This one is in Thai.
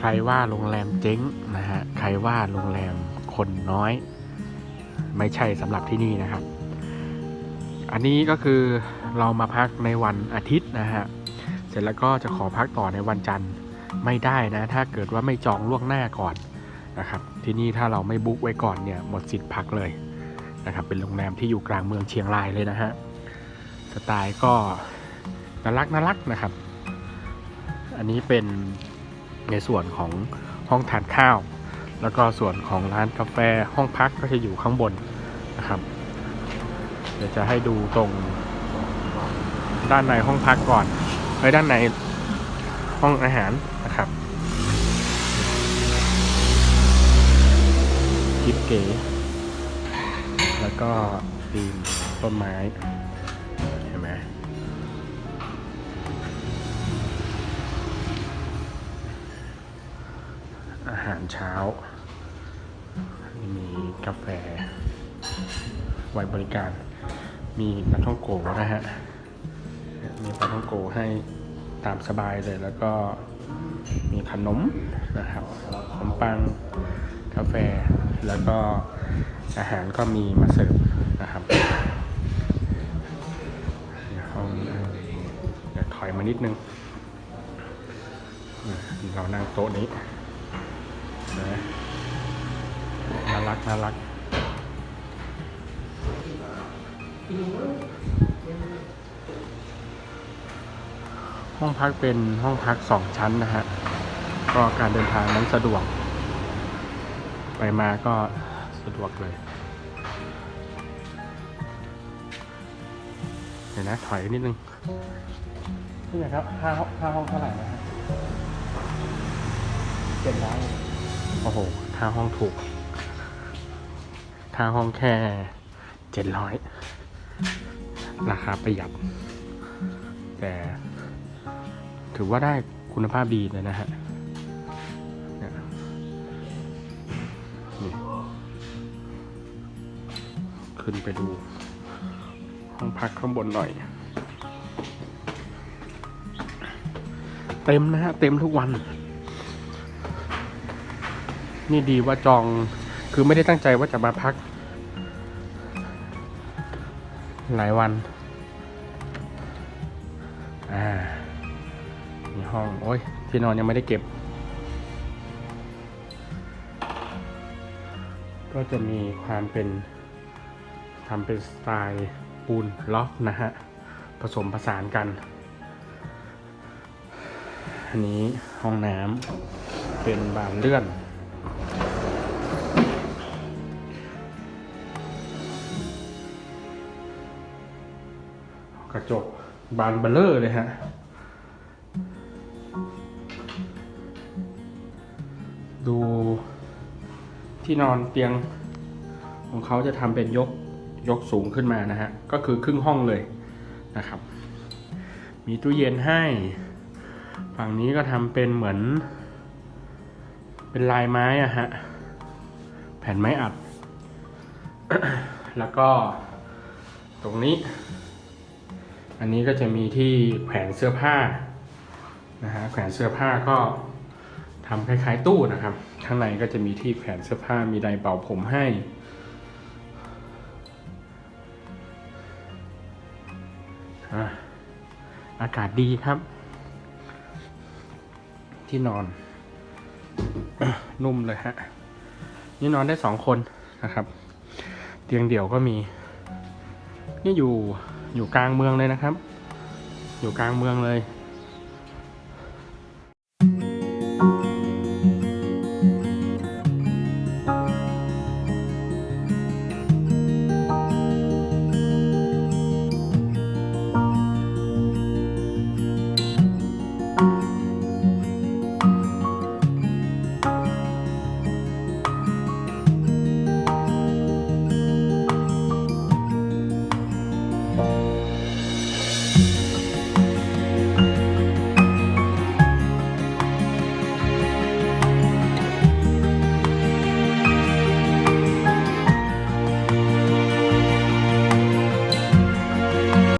ใครว่าโรงแรมเจ๊งนะฮะใครว่าโรงแรมคนน้อย ไม่ใช่สำหรับที่นี่นะครับ อันนี้ก็คือเรามาพักในวันอาทิตย์นะฮะเสร็จแล้วก็จะขอพักต่อในวันจันทร์ไม่ได้นะ ถ้าเกิดว่าไม่จองล่วงหน้าก่อนนะครับ ที่นี่ถ้าเราไม่บุ๊กไว้ก่อนเนี่ยหมดสิทธิ์พักเลยนะครับ เป็นโรงแรมที่อยู่กลางเมืองเชียงรายเลยนะฮะสไตล์ก็น่ารักน่ารักนะครับ อันนี้เป็น ในส่วนของห้องทานข้าว แล้วก็ส่วนของร้านกาแฟห้องพักก็จะอยู่ข้างบนนะครับ เดี๋ยวจะให้ดูตรงด้านในห้องพักก่อนไว้ด้านในห้องอาหารนะครับกิบเก๋แล้วก็ตีมต้นไม้ เช้า มีกาแฟ ไว้บริการ มีปลาท่องโกนะฮะ มีปลาท่องโกให้ตามสบายเลยแล้วก็มีขนมนะครับขนมปังกาแฟแล้วก็อาหารก็มีมาเสิร์ฟนะครับเดี๋ยวห้องเดี๋ยวถอยมานิดนึง เรานั่งโต๊ะนี้ รักน่ารักห้องพักเป็นห้องพักสองชั้นนะฮะ ก็การเดินทางนั้นสะดวก ไปมาก็สะดวกเลยเดี๋ยวนะ ถอยนิดนึงนี่นะครับค่าค่าห้องเท่าไหร่นะฮะเจ็ดร้อยโอ้โหค่าห้องถูก ค่าห้องแค่เจ็ดร้อยราคาประหยัด แต่ถือว่าได้คุณภาพดีเลยนะฮะเนี่ยขึ้นไปดูห้องพักข้างบนหน่อย เต็มนะฮะ เต็มทุกวัน นี่ดีว่าจองคือไม่ได้ตั้งใจว่าจะมาพัก หลายวันอ่ามีห้อง โอ้ยที่นอนยังไม่ได้เก็บ ก็จะมีความเป็นทำเป็นสไตล์ปูนล็อกนะฮะ ผสมผสานกัน อันนี้ห้องน้ำเป็นบานเลื่อน ระจกบานเบลเลอร์เลยฮะดูที่นอนเตียงของเขาจะทำเป็นยกยกสูงขึ้นมานะฮะ ก็คือครึ่งห้องเลยนะครับ มีตู้เย็นให้ ฝั่งนี้ก็ทำเป็นเหมือน เป็นลายไม้อะฮะ แผ่นไม้อัด แล้วก็ตรงนี้ อันนี้ก็จะมีที่แขวนเสื้อผ้านะฮะแขวนเสื้อผ้าก็ทำคล้ายๆตู้นะครับ ข้างในก็จะมีที่แขวนเสื้อผ้ามีไดร์เป่าผมให้อะอากาศดีครับ ที่นอน นุ่มเลยฮะ นี่นอนได้สองคนนะครับ เตียงเดี่ยวก็มี นี่อยู่ อยู่กลางเมืองเลยนะครับ อยู่กลางเมืองเลย